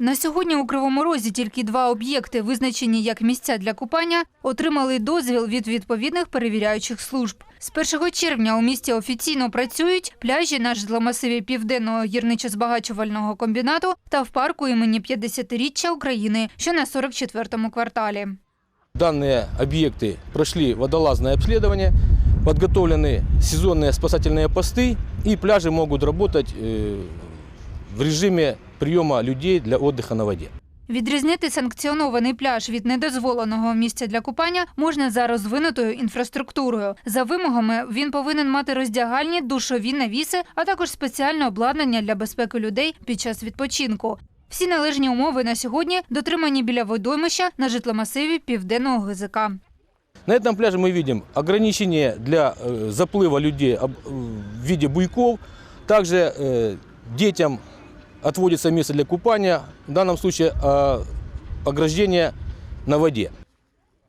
На сьогодні у Кривому Розі тільки два об'єкти, визначені як місця для купання, отримали дозвіл від відповідних перевіряючих служб. З 1 червня у місті офіційно працюють пляжі на житломасиві Південного гірничо-збагачувального комбінату та в парку імені 50-річчя України, що на 44-му кварталі. Данные объекты прошли водолазное обследование, подготовлены сезонные спасательные посты и пляжи могут работать э, в режиме приема людей для отдыха на воде. Відрізнити санкціонований пляж від недозволеного місця для купання можна за розвинутою інфраструктурою. За вимогами він повинен мати роздягальні, душові навіси, а також спеціальне обладнання для безпеки людей під час відпочинку. Всі належні умови на сьогодні дотримані біля водоймища на житломасиві південного ГЗК. На этом пляже мы видим ограничения для э, заплыва людей об- в виде буйков. Также э, детям отводится место для купания, в данном случае э, ограждение на воде.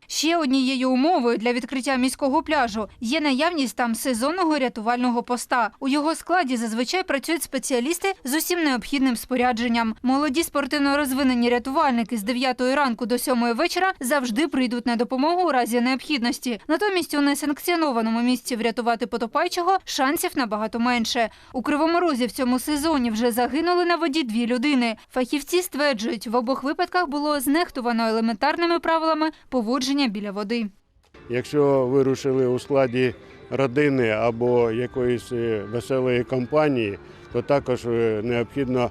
Ще однією умовою для відкриття міського пляжу є наявність там сезонного рятувального поста. У його складі зазвичай працюють спеціалісти з усім необхідним спорядженням. Молоді спортивно розвинені рятувальники з 9 ранку до 7 вечора завжди прийдуть на допомогу у разі необхідності. Натомість у несанкціонованому місці врятувати потопаючого шансів набагато менше. У Кривому Розі в цьому сезоні вже загинули на воді дві людини. Фахівці стверджують, в обох випадках було знехтувано елементарними правилами поводження біля води. Якщо вирушили у складі родини або якоїсь е, веселої компанії, то також е, необхідно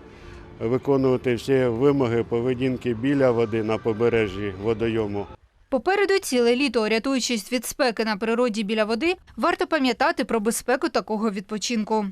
виконувати всі вимоги поведінки біля води на побережжі водойому. Попереду ціле літо, рятуючись від спеки на природі біля води, варто пам'ятати про безпеку такого відпочинку.